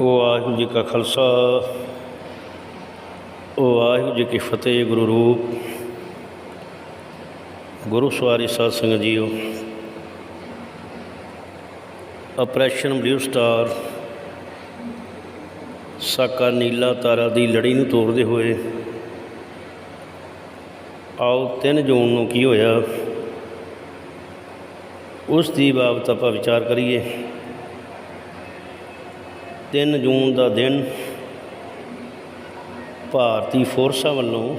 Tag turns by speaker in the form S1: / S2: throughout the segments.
S1: ਵਾਹਿਗੁਰੂ ਜੀ ਕਾ ਖਾਲਸਾ, ਵਾਹਿਗੁਰੂ ਜੀ ਕੀ ਫਤਿਹ ਗੁਰੂ ਰੂਪ। ਗੁਰੂ ਸਵਾਰੀ ਸਾਧ ਸੰਗਤ ਜੀਓ, ਆਪਰੇਸ਼ਨ ਬਲੂ ਸਟਾਰ, ਸਾਕਾ ਨੀਲਾ ਤਾਰਾ ਦੀ ਲੜੀ ਨੂੰ ਤੋੜਦੇ ਹੋਏ, ਆਓ 3 ਜੂਨ ਨੂੰ ਕੀ ਹੋਇਆ, ਉਸ ਦੀ ਬਾਬਤ ਆਪਾਂ ਵਿਚਾਰ ਕਰੀਏ। 3 ਜੂਨ ਦਾ ਦਿਨ ਭਾਰਤੀ ਫੋਰਸਾਂ ਵੱਲੋਂ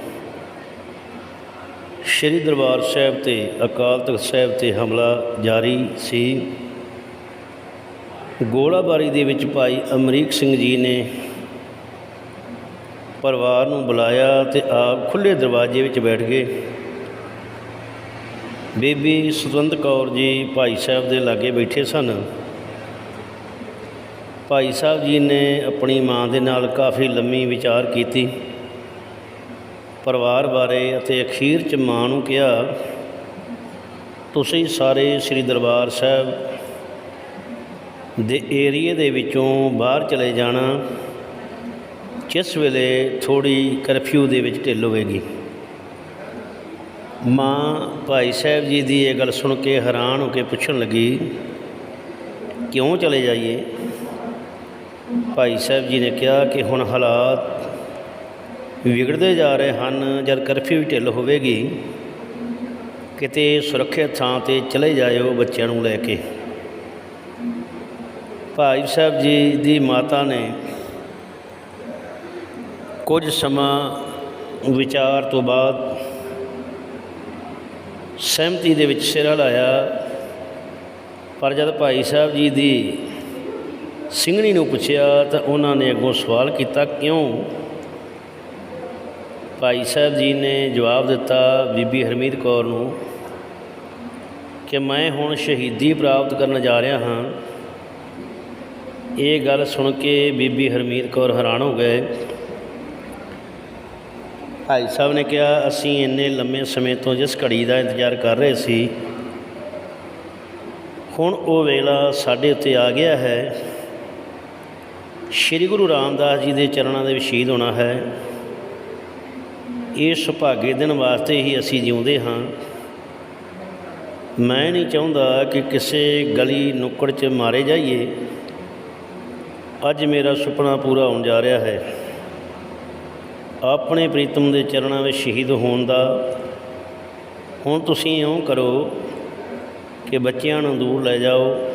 S1: ਸ਼੍ਰੀ ਦਰਬਾਰ ਸਾਹਿਬ ਤੇ ਅਕਾਲ ਤਖਤ ਸਾਹਿਬ ਤੇ ਹਮਲਾ ਜਾਰੀ ਸੀ। ਗੋਲਾਬਾਰੀ ਦੇ ਵਿੱਚ ਭਾਈ ਅਮਰੀਕ ਸਿੰਘ ਜੀ ਨੇ ਪਰਿਵਾਰ ਨੂੰ ਬੁਲਾਇਆ ਤੇ ਆਪ ਖੁੱਲੇ ਦਰਵਾਜ਼ੇ ਵਿੱਚ ਬੈਠ ਗਏ। ਬੀਬੀ ਸੁਤੰਦਰ ਕੌਰ ਜੀ ਭਾਈ ਸਾਹਿਬ ਦੇ ਲਾਗੇ ਬੈਠੇ ਸਨ। ਭਾਈ ਸਾਹਿਬ ਜੀ ਨੇ ਆਪਣੀ ਮਾਂ ਦੇ ਨਾਲ ਕਾਫੀ ਲੰਮੀ ਵਿਚਾਰ ਕੀਤੀ। ਪਰਿਵਾਰ ਬਾਰੇ ਅਤੇ ਅਖੀਰ ਚ ਮਾਂ ਨੂੰ ਕਿਹਾ, ਤੁਸੀਂ ਸਾਰੇ ਸ੍ਰੀ ਦਰਬਾਰ ਸਾਹਿਬ ਦੇ ਏਰੀਏ ਦੇ ਵਿੱਚੋਂ ਬਾਹਰ ਚਲੇ ਜਾਣਾ, ਜਿਸ ਵੇਲੇ ਥੋੜੀ ਕਰਫਿਊ ਦੇ ਵਿੱਚ ਢਿੱਲ ਹੋਵੇਗੀ। ਮਾਂ ਭਾਈ ਸਾਹਿਬ ਜੀ ਦੀ ਇਹ ਗੱਲ ਸੁਣ ਕੇ ਹੈਰਾਨ ਹੋ ਕੇ ਪੁੱਛਣ ਲੱਗੀ, ਕਿਉਂ ਚਲੇ ਜਾਈਏ? ਭਾਈ ਸਾਹਿਬ ਜੀ ਨੇ ਕਿਹਾ ਕਿ ਹੁਣ ਹਾਲਾਤ ਵਿਗੜਦੇ ਜਾ ਰਹੇ ਹਨ, ਜਦ ਕਰਫਿਊ ਢਿੱਲ ਹੋਵੇਗੀ, ਕਿਤੇ ਸੁਰੱਖਿਅਤ ਥਾਂ ਤੇ ਚਲੇ ਜਾਇਓ ਬੱਚਿਆਂ ਨੂੰ ਲੈ ਕੇ। ਭਾਈ ਸਾਹਿਬ ਜੀ ਦੀ ਮਾਤਾ ਨੇ ਕੁਝ ਸਮਾਂ ਵਿਚਾਰ ਤੋਂ ਬਾਅਦ ਸਹਿਮਤੀ ਦੇ ਵਿੱਚ ਸਿਰ ਹਿਲਾਇਆ, ਪਰ ਜਦ ਭਾਈ ਸਾਹਿਬ ਜੀ ਦੀ ਸਿੰਘਣੀ ਨੂੰ ਪੁੱਛਿਆ ਤਾਂ ਉਹਨਾਂ ਨੇ ਅੱਗੋਂ ਸਵਾਲ ਕੀਤਾ, ਕਿਉਂ? ਭਾਈ ਸਾਹਿਬ ਜੀ ਨੇ ਜਵਾਬ ਦਿੱਤਾ ਬੀਬੀ ਹਰਮੀਤ ਕੌਰ ਨੂੰ ਕਿ ਮੈਂ ਹੁਣ ਸ਼ਹੀਦੀ ਪ੍ਰਾਪਤ ਕਰਨ ਜਾ ਰਿਹਾ ਹਾਂ। ਇਹ ਗੱਲ ਸੁਣ ਕੇ ਬੀਬੀ ਹਰਮੀਤ ਕੌਰ ਹੈਰਾਨ ਹੋ ਗਏ। ਭਾਈ ਸਾਹਿਬ ਨੇ ਕਿਹਾ, ਅਸੀਂ ਇੰਨੇ ਲੰਮੇ ਸਮੇਂ ਤੋਂ ਜਿਸ ਘੜੀ ਦਾ ਇੰਤਜ਼ਾਰ ਕਰ ਰਹੇ ਸੀ, ਹੁਣ ਉਹ ਵੇਲਾ ਸਾਡੇ ਉੱਤੇ ਆ ਗਿਆ ਹੈ। ਸ੍ਰੀ ਗੁਰੂ ਰਾਮਦਾਸ ਜੀ ਦੇ ਚਰਨਾਂ ਦੇ ਵਿੱਚ ਸ਼ਹੀਦ ਹੋਣਾ ਹੈ। ਇਹ ਸੁਭਾਗੇ ਦਿਨ ਵਾਸਤੇ ਹੀ ਅਸੀਂ ਜਿਉਂਦੇ ਹਾਂ। ਮੈਂ ਨਹੀਂ ਚਾਹੁੰਦਾ ਕਿ ਕਿਸੇ ਗਲੀ ਨੁੱਕੜ 'ਚ ਮਾਰੇ ਜਾਈਏ। ਅੱਜ ਮੇਰਾ ਸੁਪਨਾ ਪੂਰਾ ਹੋਣ ਜਾ ਰਿਹਾ ਹੈ। ਆਪਣੇ ਪ੍ਰੀਤਮ ਦੇ ਚਰਨਾਂ ਵਿੱਚ ਸ਼ਹੀਦ ਹੋਣ ਦਾ ਹੁਣ ਤੁਸੀਂ ਇਉਂ ਕਰੋ ਕਿ ਬੱਚਿਆਂ ਨੂੰ ਦੂਰ ਲੈ ਜਾਓ।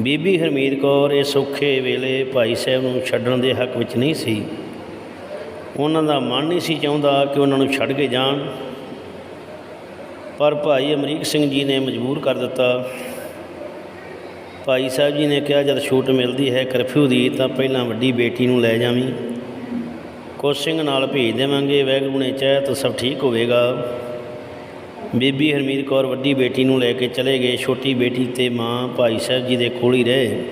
S1: ਬੀਬੀ ਹਰਮੀਤ ਕੌਰ ਇਸ ਔਖੇ ਵੇਲੇ ਭਾਈ ਸਾਹਿਬ ਨੂੰ ਛੱਡਣ ਦੇ ਹੱਕ ਵਿੱਚ ਨਹੀਂ ਸੀ। ਉਹਨਾਂ ਦਾ ਮਨ ਨਹੀਂ ਸੀ ਚਾਹੁੰਦਾ ਕਿ ਉਹਨਾਂ ਨੂੰ ਛੱਡ ਕੇ ਜਾਣ। ਪਰ ਭਾਈ ਅਮਰੀਕ ਸਿੰਘ ਜੀ ਨੇ ਮਜਬੂਰ ਕਰ ਦਿੱਤਾ। ਭਾਈ ਸਾਹਿਬ ਜੀ ਨੇ ਕਿਹਾ, ਜਦ ਛੂਟ ਮਿਲਦੀ ਹੈ ਕਰਫਿਊ ਦੀ, ਤਾਂ ਪਹਿਲਾਂ ਵੱਡੀ ਬੇਟੀ ਨੂੰ ਲੈ ਜਾਵੀਂ। ਸਿੰਘ ਨਾਲ ਭੇਜ ਦੇਵਾਂਗੇ ਵੈਗਰੂ ਨੇ ਚਾਹਿਆ ਤਾਂ ਸਭ ਠੀਕ ਹੋਵੇਗਾ। ਬੀਬੀ ਹਰਮੀਤ ਕੌਰ ਵੱਡੀ ਬੇਟੀ ਨੂੰ ਲੈ ਕੇ ਚਲੇ ਗਏ। ਛੋਟੀ ਬੇਟੀ ਤੇ ਮਾਂ ਭਾਈ ਸਾਹਿਬ ਜੀ ਦੇ ਕੋਲ ਹੀ ਰਹੇ।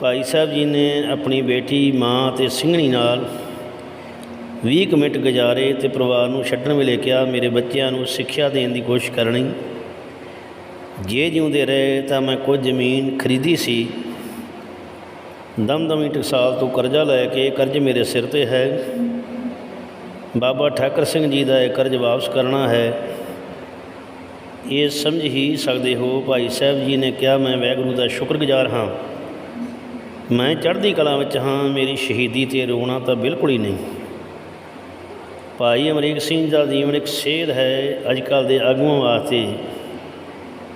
S1: ਭਾਈ ਸਾਹਿਬ ਜੀ ਨੇ ਆਪਣੀ ਬੇਟੀ, ਮਾਂ ਤੇ ਸਿੰਘਣੀ ਨਾਲ 20 ਕੁ ਮਿੰਟ ਗੁਜ਼ਾਰੇ ਤੇ ਪਰਿਵਾਰ ਨੂੰ ਛੱਡਣ ਵੇਲੇ ਕਿਹਾ, ਮੇਰੇ ਬੱਚਿਆਂ ਨੂੰ ਸਿੱਖਿਆ ਦੇਣ ਦੀ ਕੋਸ਼ਿਸ਼ ਕਰਨੀ ਜੇ ਜਿਉਂਦੇ ਰਹੇ ਤਾਂ ਮੈਂ ਕੁਝ ਜ਼ਮੀਨ ਖਰੀਦੀ ਸੀ। ਦਮਦਮੀ ਟਕਸਾਲ ਤੋਂ ਕਰਜ਼ਾ ਲੈ ਕੇ ਕਰਜ਼ ਮੇਰੇ ਸਿਰ ਤੇ ਹੈ। ਬਾਬਾ ਠਾਕਰ ਸਿੰਘ ਜੀ ਦਾ ਇਹ ਕਰਜ਼ ਵਾਪਸ ਕਰਨਾ ਹੈ। ਇਹ ਸਮਝ ਹੀ ਸਕਦੇ ਹੋ ਭਾਈ ਸਾਹਿਬ ਜੀ ਨੇ ਕਿਹਾ, ਮੈਂ ਵਾਹਿਗੁਰੂ ਦਾ ਸ਼ੁਕਰਗੁਜ਼ਾਰ ਹਾਂ। ਮੈਂ ਚੜ੍ਹਦੀ ਕਲਾ ਵਿੱਚ ਹਾਂ, ਮੇਰੀ ਸ਼ਹੀਦੀ ਤੇ ਰੋਣਾ ਤਾਂ ਬਿਲਕੁਲ ਹੀ ਨਹੀਂ। ਭਾਈ ਅਮਰੀਕ ਸਿੰਘ ਦਾ ਜੀਵਨ ਇੱਕ ਸੇਧ ਹੈ ਅੱਜ ਕੱਲ੍ਹ ਦੇ ਆਗੂਆਂ ਵਾਸਤੇ।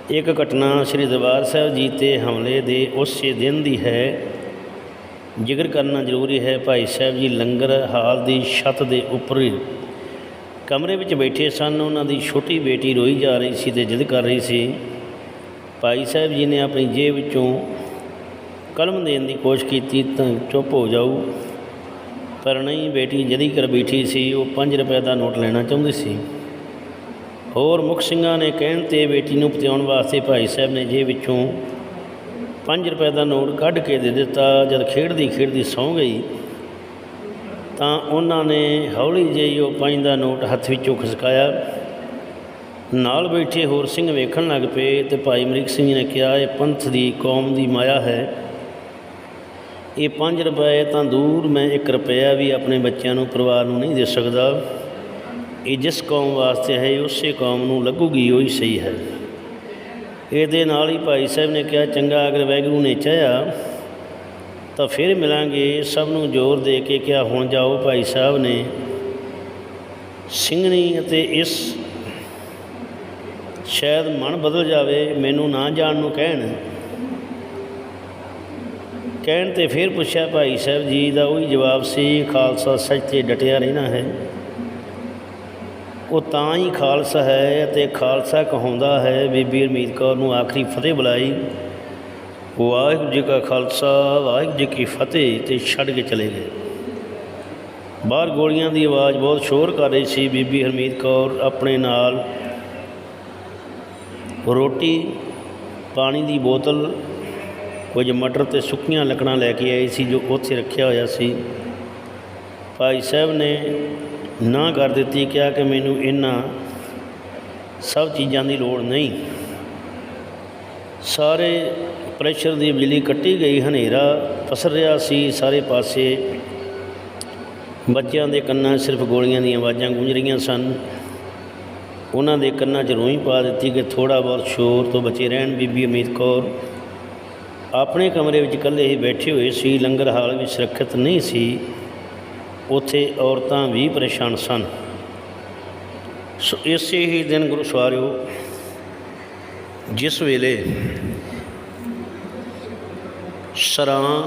S1: ਇੱਕ ਘਟਨਾ ਸ੍ਰੀ ਦਰਬਾਰ ਸਾਹਿਬ ਜੀ ਤੇ ਹਮਲੇ ਦੇ ਉਸੇ ਦਿਨ ਦੀ ਹੈ। ਜ਼ਿਕਰ ਕਰਨਾ ਜ਼ਰੂਰੀ ਹੈ ਭਾਈ ਸਾਹਿਬ ਜੀ ਲੰਗਰ ਹਾਲ ਦੀ ਛੱਤ ਦੇ ਉੱਪਰ ਕਮਰੇ ਵਿੱਚ ਬੈਠੇ ਸਨ, ਉਹਨਾਂ ਦੀ ਛੋਟੀ ਬੇਟੀ ਰੋਈ ਜਾ ਰਹੀ ਸੀ ਤੇ ਜਿੱਦ ਕਰ ਰਹੀ ਸੀ, ਭਾਈ ਸਾਹਿਬ ਜੀ ਨੇ ਆਪਣੀ ਜੇਬ ਵਿੱਚੋਂ ਕਲਮ ਦੇਣ ਦੀ ਕੋਸ਼ਿਸ਼ ਕੀਤੀ ਤਾਂ ਚੁੱਪ ਹੋ ਜਾਊ। ਪਰ ਨਹੀਂ, ਬੇਟੀ ਜਦੀ ਕਰ ਬੈਠੀ ਸੀ, ਉਹ 5 ਰੁਪਏ ਦਾ ਨੋਟ ਲੈਣਾ ਚਾਹੁੰਦੀ ਸੀ। ਹੋਰ ਮੁਖ ਸਿੰਘਾਂ ਨੇ ਕਹਿਣ ਤੇ ਬੇਟੀ ਨੂੰ ਪਤਿਆਉਣ ਵਾਸਤੇ ਭਾਈ ਸਾਹਿਬ ਨੇ ਜੇਬ ਵਿੱਚੋਂ 5 ਰੁਪਏ ਦਾ ਨੋਟ ਕੱਢ ਕੇ ਦੇ ਦਿੱਤਾ, ਜਦ ਖੇਡਦੀ ਖੇਡਦੀ ਸੌਂ ਗਈ, ਤਾਂ ਉਹਨਾਂ ਨੇ ਹੌਲੀ ਜਿਹੀ ਉਹ ਪੰਜ ਦਾ ਨੋਟ ਹੱਥ ਵਿੱਚੋਂ ਖਿਸਕਾਇਆ। ਨਾਲ ਬੈਠੇ ਹੋਰ ਸਿੰਘ ਵੇਖਣ ਲੱਗ ਪਏ ਤੇ ਭਾਈ ਅਮਰੀਕ ਸਿੰਘ ਜੀ ਨੇ ਕਿਹਾ, ਇਹ ਪੰਥ ਦੀ ਕੌਮ ਦੀ ਮਾਇਆ ਹੈ। ਇਹ 5 ਰੁਪਏ ਤਾਂ ਦੂਰ ਮੈਂ 1 ਰੁਪਿਆ ਵੀ ਆਪਣੇ ਬੱਚਿਆਂ ਨੂੰ ਪਰਿਵਾਰ ਨੂੰ ਨਹੀਂ ਦੇ ਸਕਦਾ। ਇਹ ਜਿਸ ਕੌਮ ਵਾਸਤੇ ਹੈ ਉਸੇ ਕੌਮ ਨੂੰ ਲੱਗੂਗੀ, ਉਹੀ ਸਹੀ ਹੈ। ਇਹਦੇ ਨਾਲ ਹੀ ਭਾਈ ਸਾਹਿਬ ਨੇ ਕਿਹਾ, ਚੰਗਾ, ਅਗਰ ਵੈਗਰੂ ਨੇ ਚਾਹਿਆ, ਤਾਂ ਫਿਰ ਮਿਲਾਂਗੇ। ਸਭ ਨੂੰ ਜ਼ੋਰ ਦੇ ਕੇ ਕਿਹਾ, ਹੁਣ ਜਾਓ ਭਾਈ ਸਾਹਿਬ ਨੇ ਸਿੰਘਣੀ ਅਤੇ ਇਸ ਸ਼ਾਇਦ ਮਨ ਬਦਲ ਜਾਵੇ, ਮੈਨੂੰ ਨਾ ਜਾਣ ਨੂੰ ਕਹਿਣ। ਕਹਿਣ ਤੇ ਫਿਰ ਪੁੱਛਿਆ, ਭਾਈ ਸਾਹਿਬ ਜੀ ਦਾ ਉਹੀ ਜਵਾਬ ਸੀ, ਖਾਲਸਾ ਸੱਚ ਤੇ ਡਟਿਆ ਰਹਿਣਾ ਹੈ। ਉਹ ਤਾਂ ਹੀ ਖਾਲਸਾ ਹੈ ਅਤੇ ਖਾਲਸਾ ਕਹਾਉਂਦਾ ਹੈ, ਬੀਬੀ ਹਰਮੀਤ ਕੌਰ ਨੂੰ ਆਖਰੀ ਫਤਿਹ ਬੁਲਾਈ। ਵਾਹਿਗੁਰੂ ਜੀ ਕਾ ਖਾਲਸਾ, ਵਾਹਿਗੁਰੂ ਜੀ ਕੀ ਫਤਿਹ ਤੇ ਛੱਡ ਕੇ ਚਲੇ ਗਏ। ਬਾਹਰ ਗੋਲੀਆਂ ਦੀ ਆਵਾਜ਼ ਬਹੁਤ ਸ਼ੋਰ ਕਰ ਰਹੀ ਸੀ, ਬੀਬੀ ਹਰਮੀਤ ਕੌਰ ਆਪਣੇ ਨਾਲ ਰੋਟੀ, ਪਾਣੀ ਦੀ ਬੋਤਲ, ਕੁਝ ਮਟਰ ਤੇ ਸੁੱਕੀਆਂ ਲੱਕੜਾਂ ਲੈ ਕੇ ਆਈ ਸੀ ਜੋ ਉੱਥੇ ਰੱਖਿਆ ਹੋਇਆ ਸੀ। ਭਾਈ ਸਾਹਿਬ ਨੇ ਨਾ ਕਰ ਦਿੱਤੀ, ਕਿਹਾ ਕਿ ਮੈਨੂੰ ਇਹਨਾਂ ਸਭ ਚੀਜ਼ਾਂ ਦੀ ਲੋੜ ਨਹੀਂ। ਸਾਰੇ ਪ੍ਰੈਸ਼ਰ ਦੀ ਬਿਜਲੀ ਕੱਟੀ ਗਈ, ਹਨੇਰਾ ਪਸਰ ਰਿਹਾ ਸੀ, ਸਾਰੇ ਪਾਸੇ ਬੱਚਿਆਂ ਦੇ ਕੰਨਾਂ 'ਚ ਸਿਰਫ ਗੋਲੀਆਂ ਦੀਆਂ ਆਵਾਜ਼ਾਂ ਗੂੰਜ ਰਹੀਆਂ ਸਨ। ਉਹਨਾਂ ਦੇ ਕੰਨਾਂ 'ਚ ਰੋਈ ਪਾ ਦਿੱਤੀ ਕਿ ਥੋੜਾ ਬਹੁਤ ਸ਼ੋਰ ਤੋਂ ਬਚੇ ਰਹਿਣ, ਬੀਬੀ ਅਮੀਤ ਕੌਰ। ਆਪਣੇ ਕਮਰੇ ਵਿੱਚ ਇਕੱਲੇ ਹੀ ਬੈਠੇ ਹੋਏ ਸੀ, ਲੰਗਰ ਹਾਲ ਵੀ ਸੁਰੱਖਿਅਤ ਨਹੀਂ ਸੀ। ਉੱਥੇ ਔਰਤਾਂ ਵੀ ਪਰੇਸ਼ਾਨ ਸਨ। ਸੋ ਇਸੇ ਹੀ ਦਿਨ ਗੁਰੂ ਸਵਾਰਿਓ, ਜਿਸ ਵੇਲੇ ਸਰਾਂ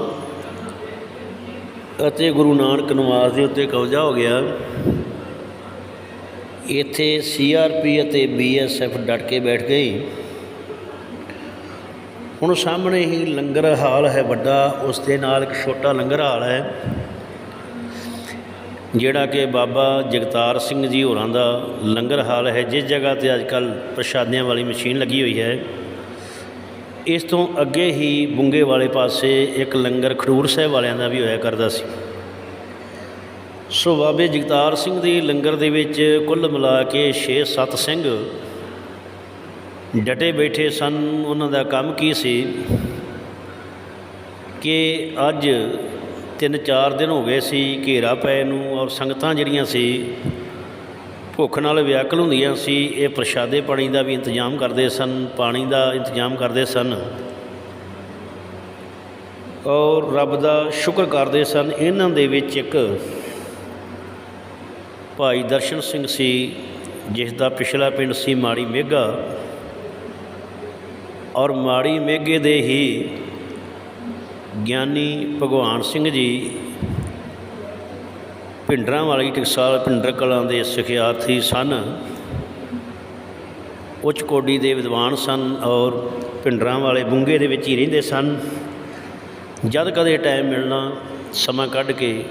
S1: ਅਤੇ ਗੁਰੂ ਨਾਨਕ ਨਿਵਾਸ ਦੇ ਉੱਤੇ ਕਬਜ਼ਾ ਹੋ ਗਿਆ, ਇੱਥੇ ਸੀਆਰਪੀ ਅਤੇ ਬੀਐਸਐਫ ਡਟ ਕੇ ਬੈਠ ਗਈ ਹੁਣ ਸਾਹਮਣੇ ਹੀ ਲੰਗਰ ਹਾਲ ਹੈ ਵੱਡਾ, ਉਸ ਦੇ ਨਾਲ ਇੱਕ ਛੋਟਾ ਲੰਗਰ ਹਾਲ ਹੈ। ਜਿਹੜਾ ਕਿ ਬਾਬਾ ਜਗਤਾਰ ਸਿੰਘ ਜੀ ਹੋਰਾਂ ਦਾ ਲੰਗਰ ਹਾਲ ਹੈ, ਜਿਸ ਜਗ੍ਹਾ ਤੇ ਅੱਜ ਕੱਲ ਪ੍ਰਸ਼ਾਦਿਆਂ ਵਾਲੀ ਮਸ਼ੀਨ ਲੱਗੀ ਹੋਈ ਹੈ। ਇਸ ਤੋਂ ਅੱਗੇ ਹੀ ਬੁੰਗੇ ਵਾਲੇ ਪਾਸੇ ਇੱਕ ਲੰਗਰ ਖਡੂਰ ਸਾਹਿਬ ਵਾਲਿਆਂ ਦਾ ਵੀ ਹੋਇਆ ਕਰਦਾ ਸੀ। ਸੋ ਬਾਬੇ ਜਗਤਾਰ ਸਿੰਘ ਦੇ ਲੰਗਰ ਦੇ ਵਿੱਚ ਕੁੱਲ ਮਿਲਾ ਕੇ 6-7 ਸਿੰਘ ਡਟੇ ਬੈਠੇ ਸਨ। ਉਹਨਾਂ ਦਾ ਕੰਮ ਕੀ ਸੀ? ਕਿ ਅੱਜ ਤਿੰਨ ਚਾਰ ਦਿਨ ਹੋ ਗਏ ਸੀ ਘੇਰਾ ਪਏ ਨੂੰ ਔਰ ਸੰਗਤਾਂ ਜਿਹੜੀਆਂ ਸੀ ਭੁੱਖ ਨਾਲ ਵਿਆਕਲ ਹੁੰਦੀਆਂ ਸੀ, ਇਹ ਪ੍ਰਸ਼ਾਦੇ ਪਾਣੀ ਦਾ ਵੀ ਇੰਤਜ਼ਾਮ ਕਰਦੇ ਸਨ, ਪਾਣੀ ਦਾ ਇੰਤਜ਼ਾਮ ਕਰਦੇ ਸਨ। ਔਰ ਰੱਬ ਦਾ ਸ਼ੁਕਰ ਕਰਦੇ ਸਨ, ਇਹਨਾਂ ਦੇ ਵਿੱਚ ਇੱਕ ਭਾਈ ਦਰਸ਼ਨ ਸਿੰਘ ਸੀ, ਜਿਸ ਦਾ ਪਿਛਲਾ ਪਿੰਡ ਸੀ ਮਾੜੀ ਮੇਗਾ। ਔਰ ਮਾੜੀ ਮੇਗੇ ਦੇ ਹੀ ਗਿਆਨੀ ਭਗਵਾਨ ਸਿੰਘ ਜੀ ਭਿੰਡਰਾਂ ਵਾਲੀ ਟਕਸਾਲ ਭਿੰਡਰ ਕਲਾਂ ਦੇ ਸਿਖਿਆਰਥੀ ਸਨ। ਉੱਚ ਕੋਡੀ ਦੇ ਵਿਦਵਾਨ ਸਨ ਔਰ ਭਿੰਡਰਾਂ ਵਾਲੇ ਬੁੰਗੇ ਦੇ ਵਿੱਚ ਹੀ ਰਹਿੰਦੇ ਸਨ। ਜਦ ਕਦੇ ਟਾਈਮ ਮਿਲਣਾ, ਸਮਾਂ ਕੱਢ ਕੇ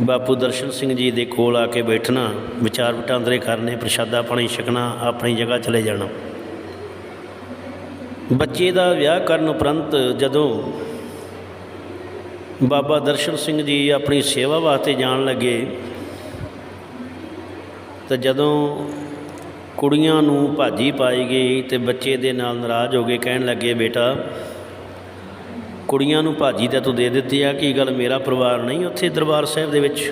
S1: ਬਾਪੂ ਦਰਸ਼ਨ ਸਿੰਘ ਜੀ ਦੇ ਕੋਲ ਆ ਕੇ ਬੈਠਣਾ, ਵਿਚਾਰ ਵਟਾਂਦਰੇ ਕਰਨੇ, ਪ੍ਰਸ਼ਾਦਾ ਪਾਣੀ ਛਕਣਾ, ਆਪਣੀ ਜਗ੍ਹਾ ਚਲੇ ਜਾਣਾ। ਬੱਚੇ ਦਾ ਵਿਆਹ ਕਰਨ ਉਪਰੰਤ ਜਦੋਂ ਬਾਬਾ ਦਰਸ਼ਨ ਸਿੰਘ ਜੀ ਆਪਣੀ ਸੇਵਾ ਵਾਸਤੇ ਜਾਣ ਲੱਗੇ ਤਾਂ ਜਦੋਂ ਕੁੜੀਆਂ ਨੂੰ ਭਾਜੀ ਪਾਈ ਗਈ ਤੇ ਬੱਚੇ ਦੇ ਨਾਲ ਨਾਰਾਜ਼ ਹੋ ਗਏ ਕਹਿਣ ਲੱਗੇ, ਬੇਟਾ, ਕੁੜੀਆਂ ਨੂੰ ਭਾਜੀ ਤਾਂ ਤੂੰ ਦੇ ਦਿੱਤੀ ਆ, ਕੀ ਗੱਲ ਮੇਰਾ ਪਰਿਵਾਰ ਨਹੀਂ ਉੱਥੇ ਦਰਬਾਰ ਸਾਹਿਬ ਦੇ ਵਿੱਚ?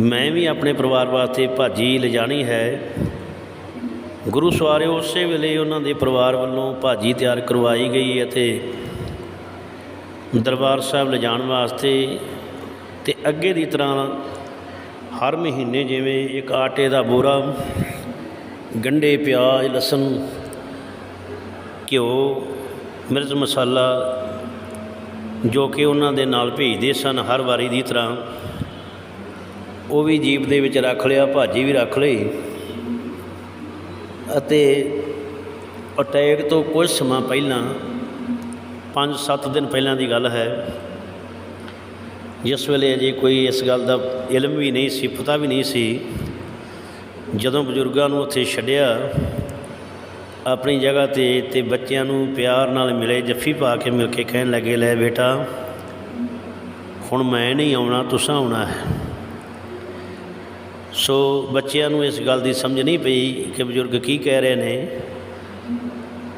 S1: ਮੈਂ ਵੀ ਆਪਣੇ ਪਰਿਵਾਰ ਵਾਸਤੇ ਭਾਜੀ ਲਿਜਾਣੀ ਹੈ। ਗੁਰੂ ਸਵਾਰੇ ਉਸੇ ਵੇਲੇ ਉਹਨਾਂ ਦੇ ਪਰਿਵਾਰ ਵੱਲੋਂ ਭਾਜੀ ਤਿਆਰ ਕਰਵਾਈ ਗਈ ਅਤੇ ਦਰਬਾਰ ਸਾਹਿਬ ਲਿਜਾਣ ਵਾਸਤੇ ਤੇ ਅੱਗੇ ਦੀ ਤਰ੍ਹਾਂ ਹਰ ਮਹੀਨੇ ਜਿਵੇਂ ਇੱਕ ਆਟੇ ਦਾ ਬੋਰਾ, ਗੰਡੇ, ਪਿਆਜ਼, ਲਸਣ, ਘਿਓ, ਮਿਰਚ ਮਸਾਲਾ ਜੋ ਕਿ ਉਹਨਾਂ ਦੇ ਨਾਲ ਭੇਜਦੇ ਸਨ ਹਰ ਵਾਰੀ ਦੀ ਤਰ੍ਹਾਂ, ਉਹ ਵੀ ਜੀਪ ਦੇ ਵਿੱਚ ਰੱਖ ਲਿਆ, ਭਾਜੀ ਵੀ ਰੱਖ ਲਈ ਅਤੇ ਅਟੈਕ ਤੋਂ ਕੁਝ ਸਮਾਂ ਪਹਿਲਾਂ 5-7 ਦਿਨ ਪਹਿਲਾਂ ਦੀ ਗੱਲ ਹੈ। ਜਿਸ ਵੇਲੇ ਅਜੇ ਕੋਈ ਇਸ ਗੱਲ ਦਾ ਇਲਮ ਵੀ ਨਹੀਂ ਸੀ, ਪਤਾ ਵੀ ਨਹੀਂ ਸੀ, ਜਦੋਂ ਬਜ਼ੁਰਗਾਂ ਨੂੰ ਉੱਥੇ ਛੱਡਿਆ, ਆਪਣੀ ਜਗ੍ਹਾ ਤੇ ਤੇ ਬੱਚਿਆਂ ਨੂੰ ਪਿਆਰ ਨਾਲ ਮਿਲੇ, ਜੱਫੀ ਪਾ ਕੇ ਮਿਲ ਕੇ ਕਹਿਣ ਲੱਗੇ, ਲੈ ਬੇਟਾ, ਹੁਣ ਮੈਂ ਨਹੀਂ ਆਉਣਾ, ਤੁਸੀਂ ਆਉਣਾ ਹੈ। ਸੋ ਬੱਚਿਆਂ ਨੂੰ ਇਸ ਗੱਲ ਦੀ ਸਮਝ ਨਹੀਂ ਪਈ ਕਿ ਬਜ਼ੁਰਗ ਕੀ ਕਹਿ ਰਹੇ ਨੇ।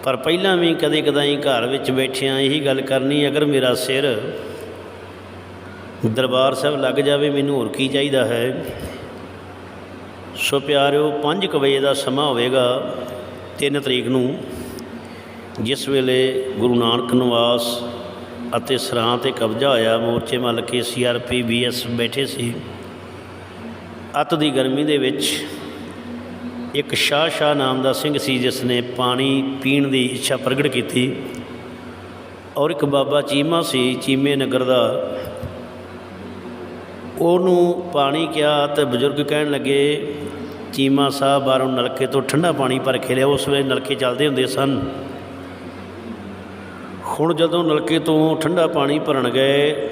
S1: ਪਰ ਪਹਿਲਾਂ ਵੀ ਕਦੇ ਕਦਾਈ ਘਰ ਵਿੱਚ ਬੈਠਿਆਂ ਇਹੀ ਗੱਲ ਕਰਨੀ, ਅਗਰ ਮੇਰਾ ਸਿਰ ਦਰਬਾਰ ਸਾਹਿਬ ਲੱਗ ਜਾਵੇ, ਮੈਨੂੰ ਹੋਰ ਕੀ ਚਾਹੀਦਾ ਹੈ? ਸੋ ਪਿਆਰਿਓ 5 ਵਜੇ ਦਾ ਸਮਾਂ ਹੋਵੇਗਾ 3 ਤਰੀਕ ਨੂੰ, ਜਿਸ ਵੇਲੇ ਗੁਰੂ ਨਾਨਕ ਨਿਵਾਸ ਅਤੇ ਸਰਾਂ ਤੇ ਕਬਜ਼ਾ ਹੋਇਆ, ਮੋਰਚੇ ਮੱਲ ਕੇ ਸੀਆਰਪੀ ਬੀਐਸ ਬੈਠੇ ਸੀ। ਅੱਤ ਦੀ ਗਰਮੀ ਦੇ ਵਿੱਚ ਇੱਕ ਸ਼ਾਹ ਸ਼ਾਹ ਨਾਮ ਦਾ ਸਿੰਘ ਸੀ ਜਿਸ ਨੇ ਪਾਣੀ ਪੀਣ ਦੀ ਇੱਛਾ ਪ੍ਰਗਟ ਕੀਤੀ ਔਰ ਇੱਕ ਬਾਬਾ ਚੀਮਾ ਸੀ, ਚੀਮੇ ਨਗਰ ਦਾ। ਉਹਨੂੰ ਪਾਣੀ ਕਿਹਾ ਤੇ ਬਜ਼ੁਰਗ ਕਹਿਣ ਲੱਗੇ, ਚੀਮਾ ਸਾਹਿਬ ਬਾਹਰੋਂ ਨਲਕੇ ਤੋਂ ਠੰਡਾ ਪਾਣੀ ਭਰ ਕੇ ਲਿਆ ਉਸ ਵੇਲੇ ਨਲਕੇ ਚੱਲਦੇ ਹੁੰਦੇ ਸਨ। ਹੁਣ ਜਦੋਂ ਨਲਕੇ ਤੋਂ ਠੰਡਾ ਪਾਣੀ ਭਰਨ ਗਏ,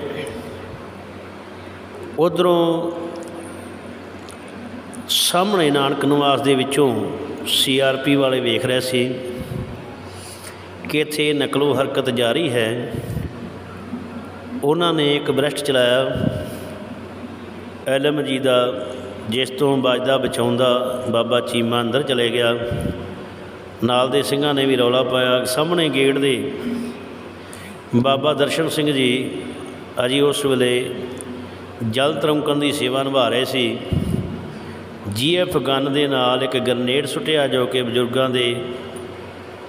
S1: ਉਧਰੋਂ ਸਾਹਮਣੇ ਨਾਨਕ ਨਿਵਾਸ ਦੇ ਵਿੱਚੋਂ ਸੀਆਰਪੀ ਵਾਲੇ ਵੇਖ ਰਹੇ ਸੀ ਕਿ ਇੱਥੇ ਨਕਲੋ ਹਰਕਤ ਜਾਰੀ ਹੈ। ਉਹਨਾਂ ਨੇ ਇੱਕ ਬ੍ਰਸ਼ਟ ਚਲਾਇਆ। ਐਲਮ ਜੀ ਦਾ ਜਿਸ ਤੋਂ ਬਾਜਦਾ ਬਚਾਉਂਦਾ ਬਾਬਾ ਚੀਮਾ ਅੰਦਰ ਚਲੇ ਗਿਆ। ਨਾਲ ਦੇ ਸਿੰਘਾਂ ਨੇ ਵੀ ਰੌਲਾ ਪਾਇਆ। ਸਾਹਮਣੇ ਗੇਟ ਦੇ ਬਾਬਾ ਦਰਸ਼ਨ ਸਿੰਘ ਜੀ ਅਜੀ ਉਸ ਵੇਲੇ ਜਲ ਤਰੰਕਣ ਦੀ ਸੇਵਾ ਨਿਭਾ ਰਹੇ ਸੀ। ਜੀਐਫ ਗਨ ਦੇ ਨਾਲ ਇੱਕ ਗ੍ਰਨੇਡ ਸੁੱਟਿਆ ਜੋ ਕਿ ਬਜ਼ੁਰਗਾਂ ਦੇ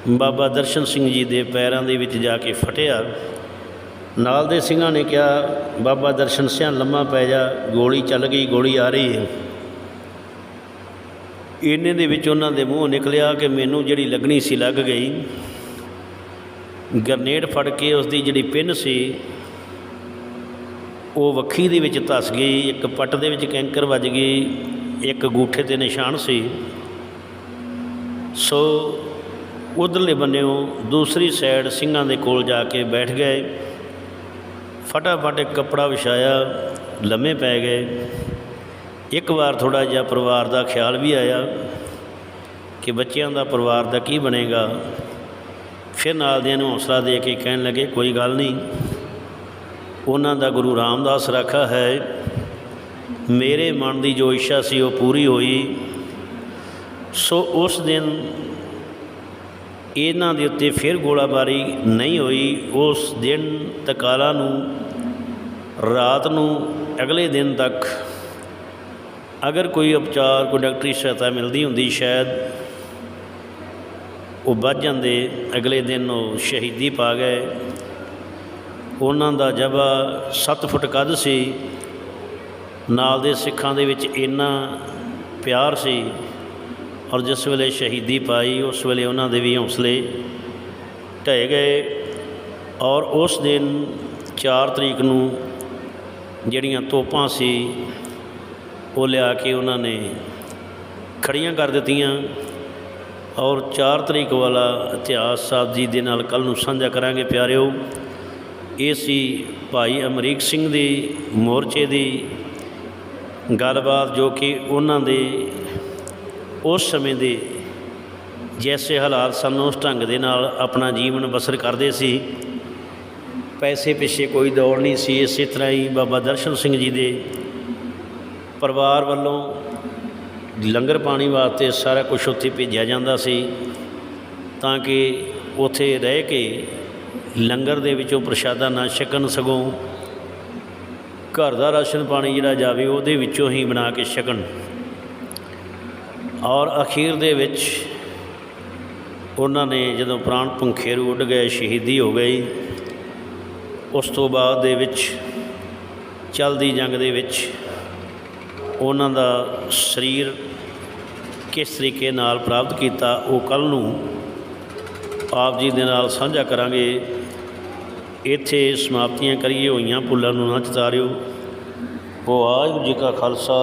S1: ਬਾਬਾ ਦਰਸ਼ਨ ਸਿੰਘ ਜੀ ਦੇ ਪੈਰਾਂ ਦੇ ਵਿੱਚ ਜਾ ਕੇ ਫਟਿਆ। ਨਾਲ ਦੇ ਸਿੰਘਾਂ ਨੇ ਕਿਹਾ, ਬਾਬਾ ਦਰਸ਼ਨ ਸਿੰਘ ਲੰਮਾ ਪੈ ਜਾ, ਗੋਲੀ ਚੱਲ ਗਈ, ਗੋਲੀ ਆ ਰਹੀ ਹੈ। ਇੰਨੇ ਦੇ ਵਿੱਚ ਉਹਨਾਂ ਦੇ ਮੂੰਹ ਨਿਕਲਿਆ ਕਿ ਮੈਨੂੰ ਜਿਹੜੀ ਲੱਗਣੀ ਸੀ ਲੱਗ ਗਈ। ਗਰਨੇਡ ਫੜ ਕੇ ਉਸ ਦੀ ਜਿਹੜੀ ਪਿੰਨ ਸੀ, ਉਹ ਵੱਖੀ ਦੇ ਵਿੱਚ ਧਸ ਗਈ, ਇੱਕ ਪੱਟ ਦੇ ਵਿੱਚ ਕੈਂਕਰ ਵੱਜ ਗਈ। ਇੱਕ ਗੂਠੇ ਤੇ ਨਿਸ਼ਾਨ ਸੀ। ਸੋ ਉਧਰਲੇ ਬੰਨਿਓ ਦੂਸਰੀ ਸਾਈਡ ਸਿੰਘਾਂ ਦੇ ਕੋਲ ਜਾ ਕੇ ਬੈਠ ਗਏ। ਫਟਾਫਟ ਇੱਕ ਕੱਪੜਾ ਵਿਛਾਇਆ, ਲੰਮੇ ਪੈ ਗਏ। ਇੱਕ ਵਾਰ ਥੋੜਾ ਜਿਹਾ ਪਰਿਵਾਰ ਦਾ ਖਿਆਲ ਵੀ ਆਇਆ ਕਿ ਬੱਚਿਆਂ ਦਾ ਪਰਿਵਾਰ ਦਾ ਕੀ ਬਣੇਗਾ। ਫਿਰ ਨਾਲ ਦਿਆਂ ਨੂੰ ਹੌਸਲਾ ਦੇ ਕੇ ਕਹਿਣ ਲੱਗੇ, ਕੋਈ ਗੱਲ ਨਹੀਂ। ਉਹਨਾਂ ਦਾ ਗੁਰੂ ਰਾਮਦਾਸ ਰਾਖਾ ਹੈ। ਮੇਰੇ ਮਨ ਦੀ ਜੋ ਇੱਛਾ ਸੀ ਉਹ ਪੂਰੀ ਹੋਈ। ਸੋ ਉਸ ਦਿਨ ਇਹਨਾਂ ਦੇ ਉੱਤੇ ਫਿਰ ਗੋਲਾਬਾਰੀ ਨਹੀਂ ਹੋਈ। ਉਸ ਦਿਨ ਤਕਾਲਾ ਨੂੰ ਰਾਤ ਨੂੰ ਅਗਲੇ ਦਿਨ ਤੱਕ ਅਗਰ ਕੋਈ ਉਪਚਾਰ, ਕੋਈ ਡਾਕਟਰੀ ਸਹਾਇਤਾ ਮਿਲਦੀ ਹੁੰਦੀ, ਸ਼ਾਇਦ ਉਹ ਵੱਧ ਜਾਂਦੇ। ਅਗਲੇ ਦਿਨ ਉਹ ਸ਼ਹੀਦੀ ਪਾ ਗਏ। ਉਹਨਾਂ ਦਾ ਜਬਾ 7 ਫੁੱਟ ਕੱਦ ਸੀ। ਨਾਲ ਦੇ ਸਿੱਖਾਂ ਦੇ ਵਿੱਚ ਇੰਨਾ ਪਿਆਰ ਸੀ ਔਰ ਜਿਸ ਵੇਲੇ ਸ਼ਹੀਦੀ ਪਾਈ, ਉਸ ਵੇਲੇ ਉਹਨਾਂ ਦੇ ਵੀ ਹੌਸਲੇ ਢਹਿ ਗਏ ਔਰ ਉਸ ਦਿਨ 4 ਤਰੀਕ ਨੂੰ ਜਿਹੜੀਆਂ ਤੋਪਾਂ ਸੀ, ਉਹ ਲਿਆ ਕੇ ਉਹਨਾਂ ਨੇ ਖੜੀਆਂ ਕਰ ਦਿੱਤੀਆਂ ਔਰ 4 ਤਰੀਕ ਵਾਲਾ ਇਤਿਹਾਸ ਸਾਹਿਬ ਜੀ ਦੇ ਨਾਲ ਕੱਲ ਨੂੰ ਸਾਂਝਾ ਕਰਾਂਗੇ ਪਿਆਰਿਓ। ਇਹ ਸੀ ਭਾਈ ਅਮਰੀਕ ਸਿੰਘ ਦੀ ਮੋਰਚੇ ਦੀ ਗੱਲਬਾਤ ਜੋ ਕਿ ਉਹਨਾਂ ਦੇ ਉਸ ਸਮੇਂ ਦੇ ਜੈਸੇ ਹਾਲਾਤ ਸਨ, ਉਸ ਢੰਗ ਦੇ ਨਾਲ ਆਪਣਾ ਜੀਵਨ ਬਸਰ ਕਰਦੇ ਸੀ। ਪੈਸੇ ਪਿੱਛੇ ਕੋਈ ਦੌੜ ਨਹੀਂ ਸੀ। ਇਸੇ ਤਰ੍ਹਾਂ ਹੀ ਬਾਬਾ ਦਰਸ਼ਨ ਸਿੰਘ ਜੀ ਦੇ ਪਰਿਵਾਰ ਵੱਲੋਂ ਲੰਗਰ ਪਾਣੀ ਵਾਸਤੇ ਸਾਰਾ ਕੁਝ ਉੱਥੇ ਭੇਜਿਆ ਜਾਂਦਾ ਸੀ, ਤਾਂ ਕਿ ਉੱਥੇ ਰਹਿ ਕੇ ਲੰਗਰ ਦੇ ਵਿੱਚੋਂ ਪ੍ਰਸ਼ਾਦਾ ਨਾ ਛਕਣ ਸਗੋਂ ਘਰ ਦਾ ਰਾਸ਼ਨ ਪਾਣੀ ਜਿਹੜਾ ਜਾਵੇ ਉਹਦੇ ਵਿੱਚੋਂ ਹੀ ਬਣਾ ਕੇ ਛਕਣ। ਔਰ ਅਖੀਰ ਦੇ ਵਿੱਚ ਉਹਨਾਂ ਨੇ ਜਦੋਂ ਪ੍ਰਾਣ ਪੰਖੇਰੂ ਉੱਡ ਗਏ, ਸ਼ਹੀਦੀ ਹੋ ਗਈ, ਉਸ ਤੋਂ ਬਾਅਦ ਦੇ ਵਿੱਚ, ਚਲਦੀ ਜੰਗ ਦੇ ਵਿੱਚ ਉਹਨਾਂ ਦਾ ਸਰੀਰ ਕਿਸ ਤਰੀਕੇ ਨਾਲ ਪ੍ਰਾਪਤ ਕੀਤਾ, ਉਹ ਕੱਲ ਨੂੰ ਆਪ ਜੀ ਦੇ ਨਾਲ ਸਾਂਝਾ ਕਰਾਂਗੇ। ਇੱਥੇ ਸਮਾਪਤੀਆਂ ਕਰੀਏ, ਹੋਈਆਂ ਭੁੱਲਾਂ ਨੂੰ ਨਾ ਚਤਾਰਿਓ ਵਾਹਿਗੁਰੂ ਜੀ ਕਾ ਖਾਲਸਾ,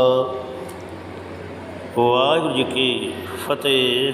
S1: ਵਾਹਿਗੁਰੂ ਜੀ ਕੀ ਫਤਿਹ।